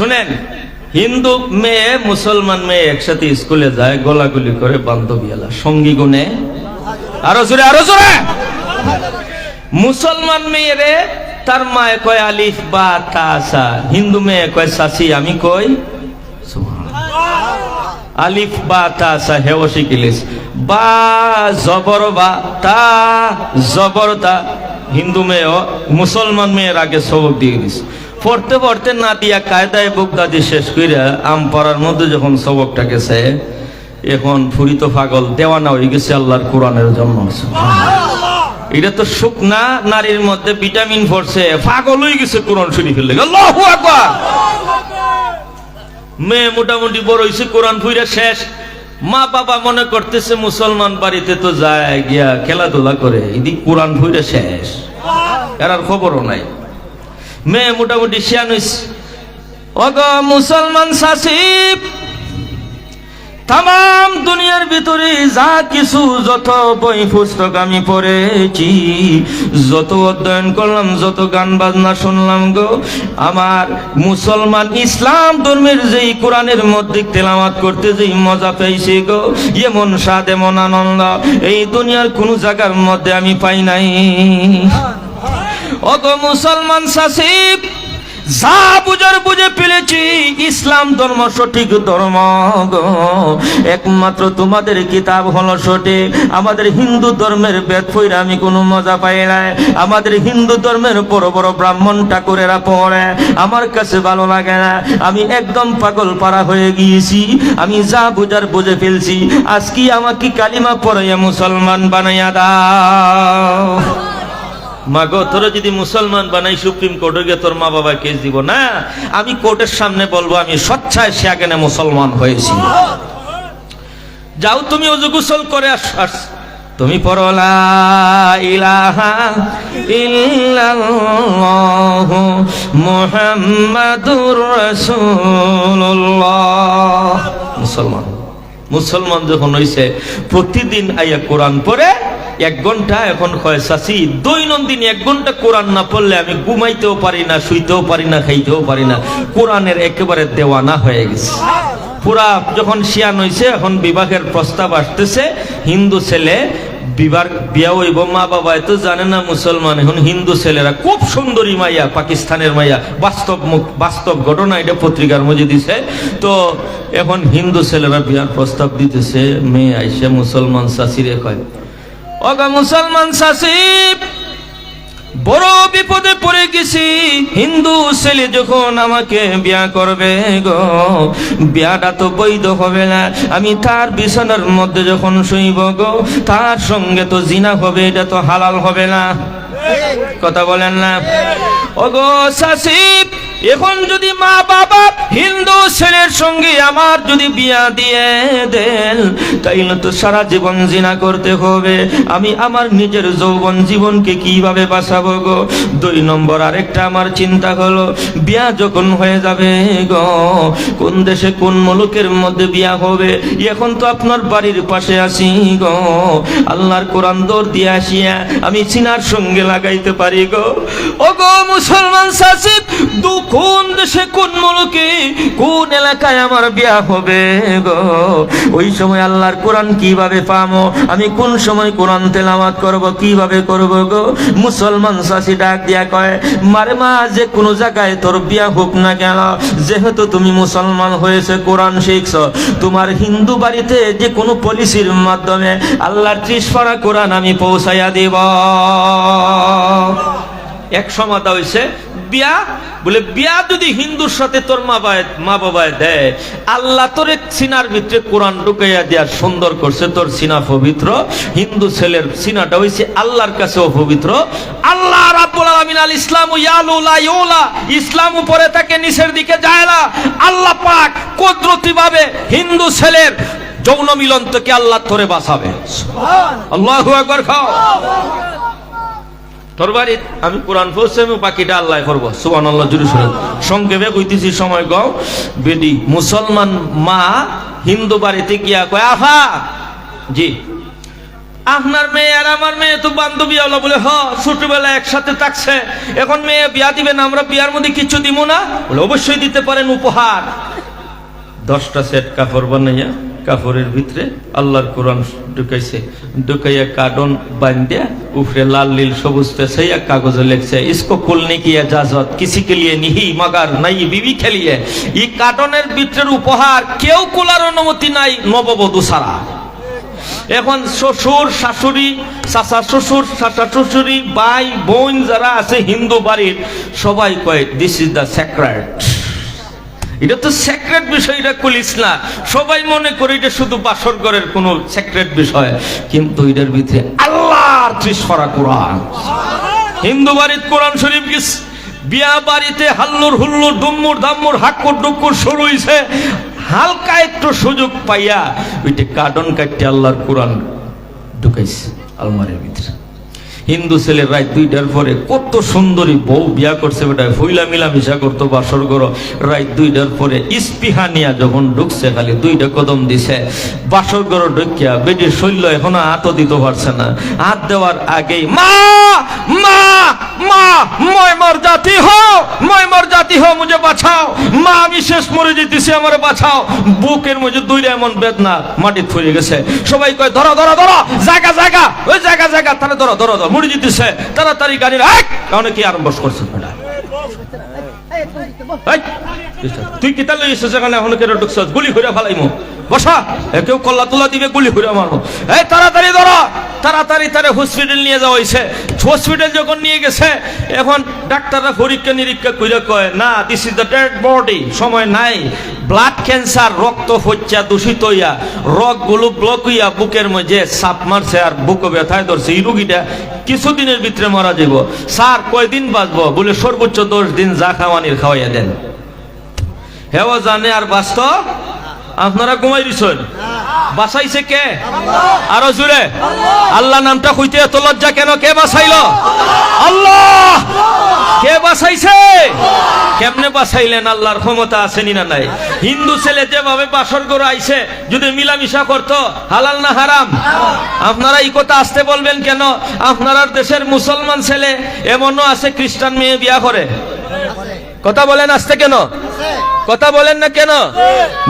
শুনেন, হিন্দু মেয়ে, মুসলমান মেয়ে একসাথে স্কুলে যায়, গোলাগুলি করে বান্ধবীলা সঙ্গী গুণে। আরও জোরে আরও জোরে! মুসলমান মেয়েরে তার মায়ে কয় আলিফ, বা তাসা হিন্দু মেয়ে কয় সাসি, আমি কই? আলিফ, বা তাসা হেও শিখিলিস বা, জবর, বা, তা, জবর, তা। হিন্দু মেয়ে মুসলমান মেয়ের আগে সবক দিয়ে দিস। পড়তে পড়তে না দিয়া কায়দায় বুকদাদি শেষ কইরা আম পড়ার মধ্যে যখন সবকটা গেছে এখন ফুরিত পাগল দেওয়ানা হয়ে গেছে আল্লাহর কোরআনের জন্য। এটা তো শুকনা নারীর মধ্যে ভিটামিন পড়ছে পাগল হয়ে গেছে কোরআন আল্লাহু আকবার! মেয়ে মোটামুটি বড় হয়েছে কোরআন ফুইরা শেষ। মা বাবা মনে করতেছে মুসলমান বাড়িতে তো যায় গিয়া খেলাধুলা করে এদিক কোরআন ফুইরা শেষ। এর আর খবরও নাই। মেয়ে মোটামুটি শিয়ান হইছে অগ মুসলমান সাসিব তাম দুনিয়ার ভিতরে যা কিছু যত বই পুস্তক আমি পড়েছি, যত অধ্যয়ন করলাম, যত গান বাজনা শুনলাম গো, আমার মুসলমান ইসলাম ধর্মের যেই কোরআনের মধ্যে তেলামাত করতে যেই মজা পেয়েছি গো, এমন স্বাদ, এমন আনন্দ, এই দুনিয়ার কোনো জায়গার মধ্যে আমি পাই নাই। অগ মুসলমান সাসিব যা বুঝার বুঝে ফেলেছি, ইসলাম ধর্ম সঠিক ধর্ম। একমাত্র তোমাদের কিতাব হলো সঠিক। আমাদের হিন্দু ধর্মের বেদ ফইরা আমি কোনো মজা পাই না। আমাদের হিন্দু ধর্মের বড় বড় ব্রাহ্মণ ঠাকুরেরা পড়ে, আমার কাছে ভালো লাগে না। আমি একদম পাগল পাড়া হয়ে গিয়েছি। আমি যা বুঝার বুঝে ফেলছি। আজকে আমাকে কালিমা পড়াইয়া মুসলমান বানাইয়া দাও। মাগো, তোরা যদি মুসলমান বানাই সুপ্রিম কোর্টে গিয়ে তোর মা বাবা কেস দিব। না, আমি কোর্টের সামনে বলব, আমি স্বচ্ছায় সেখানে মুসলমান হয়েছি। যাও তুমি অজু গোসল করে আস তুমি পড়লা ইলাহা ইল্লাল্লাহু মুহাম্মাদুর রাসূলুল্লাহ। মুসলমান। মুসলমান যখন হইছে, প্রতিদিন আইয়া কোরআন পড়ে এক ঘণ্টা এখন কয় চাষি দৈনন্দিন এক ঘণ্টা কোরআন না পড়লে আমি ঘুমাইতেও পারি না, শুইতেও পারি না, খাইতেও পারি না। কোরআনের একেবারে দেওয়ানা হয়ে গেছে। পুরা যখন শিয়ান হইছে, এখন বিবাহের প্রস্তাব আসতেছে, হিন্দু ছেলে বিবার বিয়া হইব, মা বাবা তো জানে না মুসলমান, এখন হিন্দু ছেলেরা খুব সুন্দরী মাইয়া, পাকিস্তানের মাইয়া, বাস্তব মুখ, বাস্তব ঘটনা এটা পত্রিকার মধ্যে দিছে। তো এখন হিন্দু ছেলেরা বিয়ার প্রস্তাব দিতেছে, মেয়ে আইসে মুসলমান শাসিরে কয় অগা মুসলমান শাসিব বড় বিপদে পড়ে গেছি। হিন্দু ছেলে যখন আমাকে বিয়া করবে গো বিয়াটা তো বৈধ হবে না। আমি তার বিছানার মধ্যে যখন শুইব গো তার সঙ্গে তো জিনা হবে এটা তো হালাল হবে না। কথা বলেন না। ওগো সাসিব এখন যদি মা বাবা হিন্দু ছেলের সঙ্গে আমার যদি বিয়া দিয়ে দেন, তাইলে তো সারা জীবন জিনা করতে হবে। আমি আমার নিজের যৌবন জীবনকে কীভাবে বাঁচাবো গো? দুই নম্বর আরেকটা আমার চিন্তা হলো, বিয়া যখন হয়ে যাবে গো, কোন দেশে কোন মুলুকের মধ্যে বিয়া হবে? এখন তো আপনার বাড়ির পাশে আছি গো। আল্লাহর কোরআন দৌড় দিয়ে আসিয়া আমি চিনার সঙ্গে লাগাইতে পারি গো। ও গো মুসলমান শাসিক দু কোন দেশে কোন মুলুকে কোন এলাকায় আমার বিয়া হবে গো? ওই সময় আল্লাহর কোরআন কীভাবে পামো? আমি কোন সময় কোরআন তেলাওয়াত করব, কীভাবে করব গো? মুসলমান শাসি ডাক দিয়া কয়, মারে মা, যে কোনো জায়গায় তোর বিয়া হোক না কেন? যেহেতু তুমি মুসলমান হয়েছে, কোরআন শিখছ। তোমার হিন্দু বাড়িতে যে কোনো পলিসির মাধ্যমে আল্লাহর ত্রিশ পারা কোরআন আমি পৌঁছাইয়া দিব। এক সমাধা হয়েছে বিয়া বলে বিয়া যদি হিন্দুর সাথে তোর মা বাবা মা বাবায় দেয় আল্লাহ তোর সিনার ভিতরে কোরআন ঢুকাইয়া দেওয়ার সুন্দর করছে তোর সিনা পবিত্র। হিন্দু ছেলের সিনাটা হয়েছে আল্লাহর কাছে অপবিত্র আল্লাহ রাব্বুল আলামিন আল ইসলাম ইয়ালুলা ইউলা ইসলাম উপরে তাকে নিচের দিকে যায় না। আল্লাহ পাক কুদরতি ভাবে হিন্দু ছেলের যৌন মিলন থেকে আল্লাহ তোরে বাঁচাবে। আল্লাহু আকবার খাও। তোর বাড়ি আমি কোরআন আমি বাকিটা আল্লাহ করব। সুবান আল্লাহ সংক্ষেপে কইতেছি, সময় মুসলমান মা হিন্দু বাড়িতে গিয়া কয়, আফা! জি। আপনার মেয়ে আর আমার মেয়ে তো বান্ধবী হলো বলে, হ ছোটবেলায় একসাথে থাকছে। এখন মেয়ে বিয়া দিবেন, আমরা বিয়ার মধ্যে কিছু দিব না? বলে, অবশ্যই দিতে পারেন, উপহার। দশটা সেট কাপড় বানাইয়া কাপড়ের ভিতরে আল্লাহর কোরআন ঢুকাইছে। ঢুকাইয়া কার্টন বান্ধিয়া উপরে লাল, নীল, সবুজ পেছাইয়া কাগজে লেখছে, ইসকো খুলনে কি ইজাজত কিসি কে লিয়ে নিহি? মাগার নাই, বিবি খেলিয়ে এই কার্টনের ভিতরের উপহার কেউ খোলার অনুমতি নাই নববধূ সারা এখন শ্বশুর, শাশুড়ি, চাচা শ্বশুর, চাচা শ্বশুরি, ভাই, বোন যারা আছে হিন্দু বাড়ির, সবাই কয় দিস ইজ দ্য সেক্রেট এটা তো সেক্রেট বিষয়, এটা খুলিস না। সবাই মনে করে এটা শুধু বাসর ঘরের কোনো সেক্রেট বিষয়। কিন্তু এটার ভিতরে আল্লাহর ত্রিস্বরা কোরআন। হিন্দু বাড়ির কোরআন শরীফ গিস বিয়া বাড়িতে হাল্লুর হুল্লুর ডুম্মুর দাম্মুর হাক্কুর ডুক্কুর শুরু হইছে। হালকা একটু সুযোগ পাইয়া ওইটা কার্টন কাটতে আল্লাহর কোরআন ঢুকাইছে আলমারির ভিতরে। হিন্দু ছেলের রাত দুইটার পরে কত সুন্দরী বউ বিয়া করছে বেটায় ফইলা মিলামিশা করতো বাসর করো রাত দুইটার পরে স্পিহা নিয়া যখন ঢুকছে, খালি দুইটা কদম দিছে। বাসর করো ঢুকিয়া বেটির শৈল্য এখনও হাতও দিতে পারছে না। হাত দেওয়ার আগেই, মা! মা! মা মই মর জাতি হো মই মর জাতি হো মুঝে বাঁচাও মা আমি শেষ মরে যেতেছি আমার বাঁচাও বুকের মধ্যে দুইটা এমন বেদনা মাটি ফুরে গেছে সবাই কয় ধরো ধরো ধরো জায়গা জায়গা ওই জায়গা জায়গা তাহলে ধরো ধরো ধরো মরে যেতেছে তাড়াতাড়ি গাড়ির এক কারণে কি আরম্ভ করছে তুই কিতা লই এসেছ সেখানে এখন কেন ঢুকছ? গুলি করে ফেলাইমু। বসা। কেউ কল্লা তুলা দিবে, গুলি করে মারবো এই তাড়াতাড়ি ধরো তাড়াতাড়ি তারে হসপিটাল নিয়ে যাওয়া হয়েছে হসপিটাল যখন নিয়ে গেছে, এখন ডাক্তাররা পরীক্ষা নিরীক্ষা করে কয়, না this is the dead body সময় নাই। ব্লাড ক্যান্সার রক্ত হচ্ছা দূষিত হইয়া। রগগুলো ব্লক হইয়া বুকের মধ্যে সাপ মারছে আর বুক ব্যথায় ধরছে। এই রুগীটা কিছুদিনের ভিতরে মারা যাব স্যার, কয়দিন বাঁচবো? বলে সর্বোচ্চ দশ দিন যা খাওয়ানির খাওয়াইয়া দেন। হেও জানে আর বাস্ত আপনারা ঘুমাই দিছেন। বাঁচাইছে কে? আরও জুড়ে আল্লাহ নামটা কইতে এত লজ্জা কেন? কে বাঁচাইল? আল্লাহ! কে বাঁচাইছে? কেমনে বাঁচাইলেন? আল্লাহর ক্ষমতা আসেনি না নাই? হিন্দু ছেলে যেভাবে বাসর করে আইছে, যদি মিলামিশা করতো, হালাল না হারাম? আপনারা এই কথা আসতে বলবেন কেন? আপনার দেশের মুসলমান ছেলে, এমনও আছে খ্রিস্টান মেয়ে বিয়া করে। কথা বলেন আসতে কেন? কথা বলেন না কেন?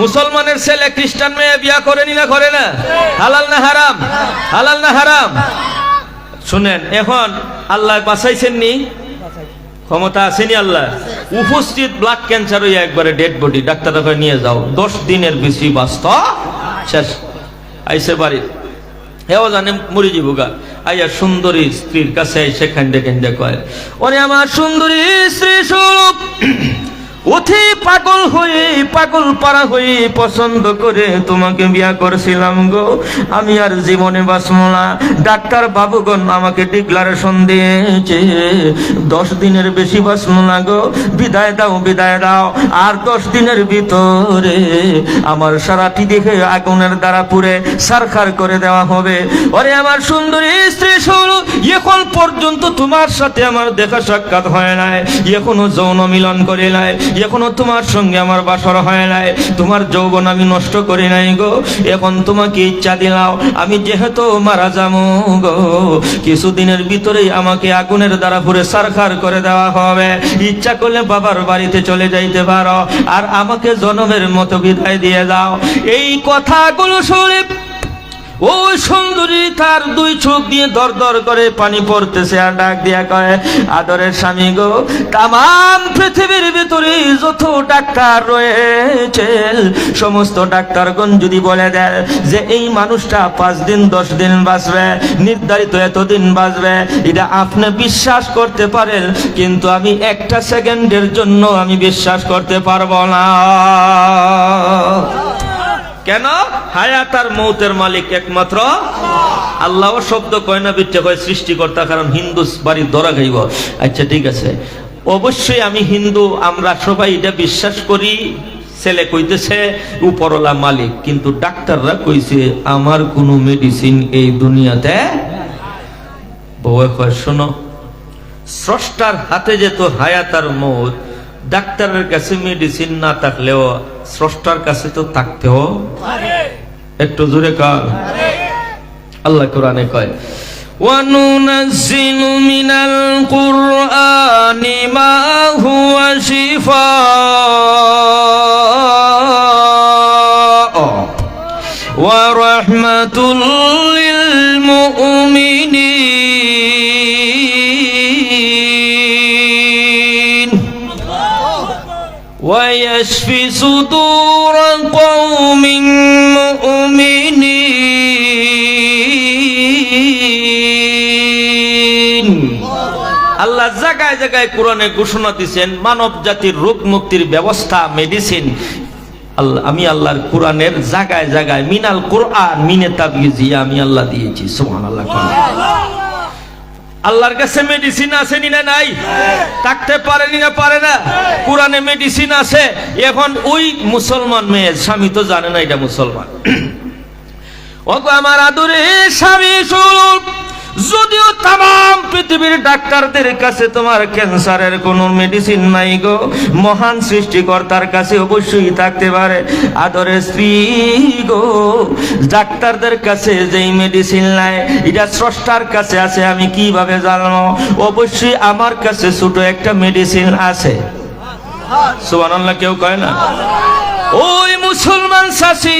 মুসলমানের ছেলে খ্রিস্টান মেয়ে বিয়া করেনি না করে না? হালাল না হারাম? হালাল না হারাম? শুনেন, এখন আল্লাহ বাঁচাইছেন নি? ক্ষমতা আসেনি আল্লাহ? উপস্থিত ব্লাড ক্যান্সার হইয়া একবারে ডেড বডি ডাক্তার কাছে নিয়ে যাও। দশ দিনের বেশি বাস্ত শেষ। আইসে বাড়ি হেও জানে, মরি যাব গা। আইয়া সুন্দরী স্ত্রীর কাছে সেখান থেকে কয়, ওরে আমার সুন্দরী স্ত্রী স্বরূপ অতি পাগল হয়ে, পাগল পাড়া হয়ে পছন্দ করে তোমাকে বিয়া করেছিলাম গো। আমি আর জীবনে বাঁচব না। ডাক্তার বাবুগণ আমাকে ডিক্লারেশন দিয়েছে, দশ দিনের বেশি বাঁচব না গো। বিদায় দাও বিদায় দাও। আর দশ দিনের ভিতরে আমার সারাটি দেখে আগুনের দ্বারা পুড়ে সারখার করে দেওয়া হবে। ওরে আমার সুন্দরী স্ত্রী সৌর এখন পর্যন্ত তোমার সাথে আমার দেখা সাক্ষাৎ হয় নাই। এখনও যৌন মিলন করে নাই এখনও তোমার সঙ্গে আমার বাসর হয় নাই। তোমার যৌবন আমি নষ্ট করি নাই গো। এখন তোমাকে ইচ্ছা দিলাও আমি যেহেতু মারা যাব গো। কিছুদিনের ভিতরেই আমাকে আগুনের দ্বারা পুরে সারখার করে দেওয়া হবে। ইচ্ছা করলে বাবার বাড়িতে চলে যাইতে পারো, আর আমাকে জনমের মতো বিদায় দিয়ে দাও। এই কথাগুলো শুনে ওই সুন্দরী, তার দুই চোখ দিয়ে দর দর করে পানি পড়তেছে আর ডাক দিয়া কয়, আদরের স্বামী গো তাম পৃথিবীর ভিতরে যত ডাক্তার রয়েছে, সমস্ত ডাক্তারগণ যদি বলে দেয় যে এই মানুষটা পাঁচ দিন, দশ দিন বাঁচবে, নির্ধারিত এতদিন বাঁচবে, এটা আপনি বিশ্বাস করতে পারেন, কিন্তু আমি একটা সেকেন্ডের জন্য আমি বিশ্বাস করতে পারব না। কেন? হায়াত আর মৌতের মালিক একমাত্র আল্লাহ। শব্দ কয় না বিচ্ছে কয় সৃষ্টিকর্তা, কারণ হিন্দু বাড়ির ধরা খাইব। আচ্ছা ঠিক আছে। অবশ্যই আমি হিন্দু, আমরা সবাই এটা বিশ্বাস করি। ছেলে কইতেছে উপরলা মালিক। কিন্তু ডাক্তাররা কইছে, আমার কোনো মেডিসিন এই দুনিয়াতে কয়, শোনো, স্রষ্টার হাতে যেত হায়াত আর মৌত, ডাক্তারের কাছে মেডিসিন না থাকলেও স্রষ্টার কাছে তো থাকতেও একটু জোরে কার আল্লাহ কোরআনে কয় وننزل من القرآن ما هو شفاء ورحمة للمؤمنين ويشفي صدور قوم مؤمنين আল্লাহ জায়গায় জায়গায় কোরআনে ঘোষণা দিচ্ছেন মানব জাতির রোগ মুক্তির ব্যবস্থা মেডিসিন আল্লাহ আমি আল্লাহর কোরআনের জায়গায় জায়গায় মিনাল কোরআন মিনে তাবিজি আমি আল্লাহ দিয়েছি সুবহানাল্লাহ আল্লাহর কাছে মেডিসিন আছে নি নাই? থাকতে পারেনি না পারে না? কোরআনে মেডিসিন আছে। এখন ওই মুসলমান মেয়ে স্বামী তো জানে না এটা মুসলমান। ওগো আমার আদরে স্বামী শুনুন যদিও তাম পৃথিবীর ডাক্তারদের কাছে তোমার ক্যান্সারের কোনো মেডিসিন নাই গো। মহান সৃষ্টিকর্তার কাছে অবশ্যই থাকতে পারে আদরে স্ত্রী গো। ডাক্তারদের কাছে যেই মেডিসিন নাই, এটা স্রষ্টার কাছে আছে, আমি কীভাবে জানব? অবশ্যই আমার কাছে ছোট একটা মেডিসিন আছে। সুবহানাল্লাহ, কেউ কয় না? ওই মুসলমান শাসি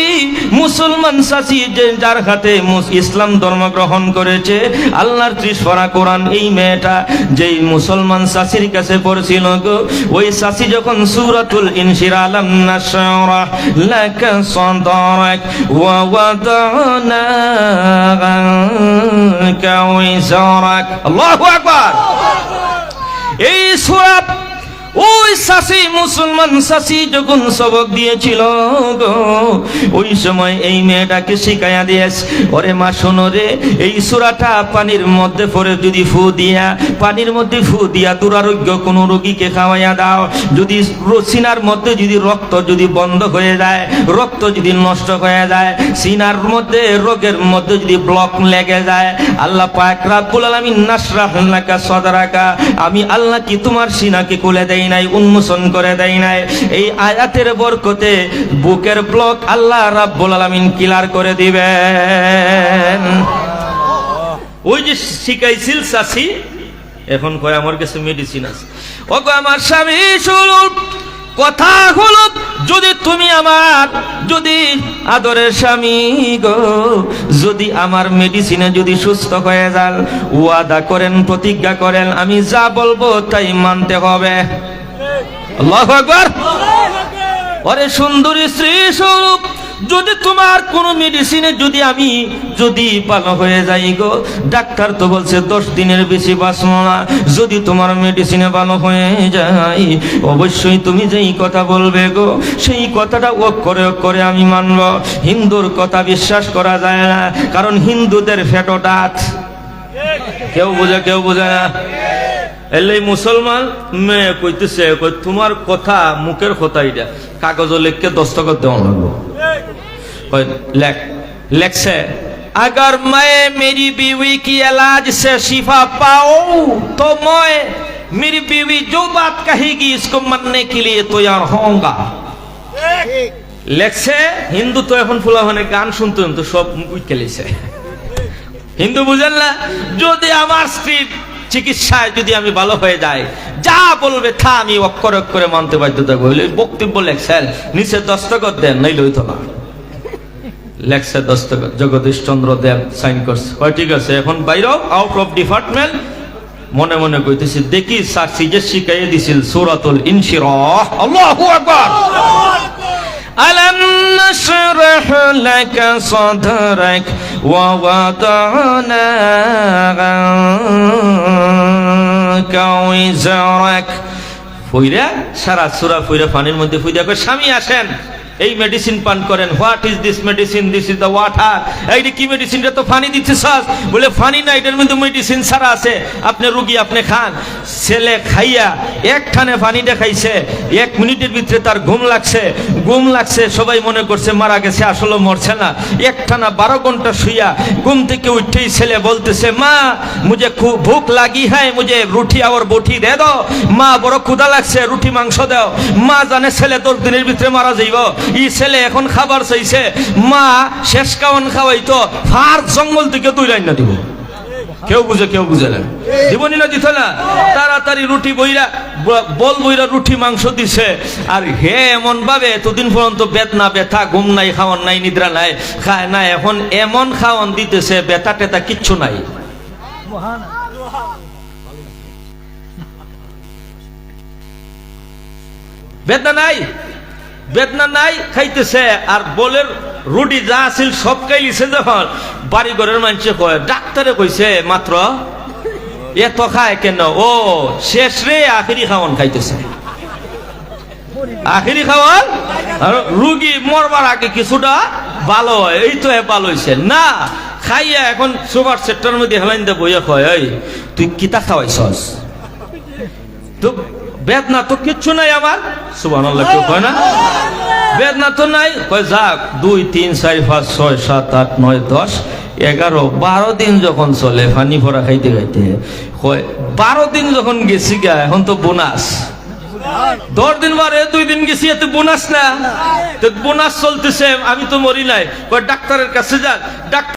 মুসলমান শাসি যে যার হাতে ইসলাম ধর্ম গ্রহণ করেছে, আল্লাহর ত্রিস্ফরা কোরআন, এই মেয়েটা যেই মুসলমান শাসির কাছে পড়ছিল গো, ওই শাসি যখন সূরাতুল ইনশিরা আলাম এই সূরা ওই শাসি মুসলমান শাসি যখন সবক দিয়েছিল গো, ওই সময় এই মেয়েটাকে শিখাইয়া দিয়েছ। ওরে মা, শোনো রে, এই সুরাটা পানির মধ্যে পরে যদি ফু দিয়া, পানির মধ্যে ফু দিয়া দুরারোগ্য কোনো রোগীকে খাওয়াইয়া দাও। যদি সিনার মধ্যে যদি রক্ত যদি বন্ধ হয়ে যায়, রক্ত যদি নষ্ট হয়ে যায়, সিনার মধ্যে রোগের মধ্যে যদি ব্লক লেগে যায়, আল্লাহ পাক রাব্বুল আলামিন, নাসরাহ লাকা সাদরাকা, আমি আল্লাহ কি তোমার সিনাকে কোলে দেই নাই? উন্মোচন করে দেয় নাই। এই আয়াতের বরকতে বুকের ব্লক আল্লাহ রাব্বুল আলামিন ক্লিয়ার করে দিবেন। ওই যে শিখাইছিল চাষি এখন কয় আমার কাছে মেডিসিন আছে। ওগো আমার স্বামী, শুনুন কথা হলো যদি তুমি আমার, যদি আদরের স্বামী গো, যদি আমার মেডিসিনে যদি সুস্থ হয়ে যান, ওয়াদা করেন, প্রতিজ্ঞা করেন, আমি যা বলব তাই মানতে হবে। আল্লাহু আকবার। ওরে সুন্দরী স্ত্রী স্বরূপ যদি তোমার কোনো মেডিসিনে যদি আমি যদি ভালো হয়ে যাই গো, ডাক্তার তো বলছে দশ দিনের বেশি বাঁচবো না, যদি তোমার মেডিসিনে ভালো হয়ে যায়, অবশ্যই তুমি যেই কথা বলবে গো, সেই কথাটা ও করে ওক করে আমি মানব। হিন্দুর কথা বিশ্বাস করা যায় না, কারণ হিন্দুদের ফেটো ডাক কেউ বোঝে কেউ বোঝে না। এলে মুসলমান মেয়ে কইতেছে কই তোমার কথা মুখের কথা এটা কাগজ লিখকে দস্তখত দেওয়া লাগবো কই, লেখ লেখছে अगर मैं मेरी बीवी की इलाज से शिफा पाऊं तो मैं मेरी बीवी जो बात कहेगी इसको मानने के लिए तैयार होऊंगा লেখছে হিন্দু তো এখন ফুলা মানে গান শুনতে শুনতে সব উইকে লেছে হিন্দু বুঝেন না যদি আমার স্ত্রীর চিকিৎসায় যদি আমি ভালো হয়ে যাই, যা বলবে তা আমি অক্ষর অক্ষরে মানতে বাধ্য থাকব হইলে বক্তব্য লেখছেন নিচে দস্তখত দেন, নইলে হইতো না। লেখছে দস্তখত। জগদীশ চন্দ্র দেব সাইন করছে। ঠিক আছে, এখন বাইরেও আউট অফ ডিপার্টমেন্ট মনে মনে কইতেছি, দেখি, স্যার, সিজে শিখাইয়ে দিছিল সূরাতুল ইনশিরাহ। আল্লাহু আকবার! ألم نشرح لك صدرك ووضعنا عنك وزرك ফইরা সারা সুরা ফইরা পানির মধ্যে ফুইরা কয় স্বামী আসেন এই মেডিসিন পান করেন। What is this medicine this is the water এইটা কি মেডিসিনটা তো পানি দিচ্ছে সাস? বলে, পানি না, এটার মধ্যে মেডিসিন সারা আছে। আপনি রুগী, আপনি খান। ছেলে খাইয়া একখানে পানিটা খাইছে এক মিনিটের ভিতরে তার ঘুম লাগছে। ঘুম লাগছে, সবাই মনে করছে, মারা গেছে, আসলে মরছে না। একটানা বারো ঘণ্টা শুইয়া ঘুম থেকে উঠেই ছেলে বলতেছে, মা, মুঝে খুব ভুক লাগি হ্যাঁ মুঝে রুটি আর বটি দে দাও মা, বড় ক্ষুদা লাগছে, রুটি, মাংস দাও। মা জানে ছেলে দশ দিনের ভিতরে মারা যাইব। ই ছেলে এখন খাবার চাইছে, মা শেষ কাওয়ান খাওয়াইতো, ফার জঙ্গল থেকে তুই রান্না দিব। কেউ বুঝে কেউ বুঝে না। দিবনি না দিত না, তাড়াতাড়ি রুটি বইরা বল বইরা রুটি মাংস দিছে। আর হে এমন ভাবে এতদিন পর্যন্ত বেদনা, ব্যথা, ঘুম নাই, খাওয়ান নাই, নিদ্রা নাই, খায় না এখন এমন খাওয়ান দিতেছে, ব্যথা টেতা কিচ্ছু নাই। বেদনা নাই? বেদনা নাই, খাইতেছে। আর বলের রুটি যা আছিল সব খাইলিছে যখন। বাড়ি ঘরের মানুষে কয়, ডাক্তারে কইছে, মাত্র এত খায় কেন? ও, শেষ রে, আখেরি খাওয়ান খাইতেছে। আখেরি খাওয়ান? রুগী মরবার আগে কিছুটা ভালো হয়। এই তো ভালো হয়েছে না, খাইয়া এখন সুপার সেক্টর মধ্যে হেলাইন দে বইয়া কয় তুই কিতা খাওয়াইছস? তো বেদনা তো কিচ্ছু নাই আমার কেউ কয় না? বেদনা তো নাই। কয়, যাক, দুই, তিন, চারি, পাঁচ, ছয়, সাত, আট, নয়, দশ, এগারো, বারো দিন যখন চলে, পানি ভরা খাইতে খাইতে, কয়, বারো দিন যখন গেছি গা, এখন তো বোনাস। দশ দিন বারে দুই দিন গেছি, এতে বোনাস না। বোনাস চলতেছে, আমি তো মরি নাই। ডাক্তারের কাছে যাক ডাক্তার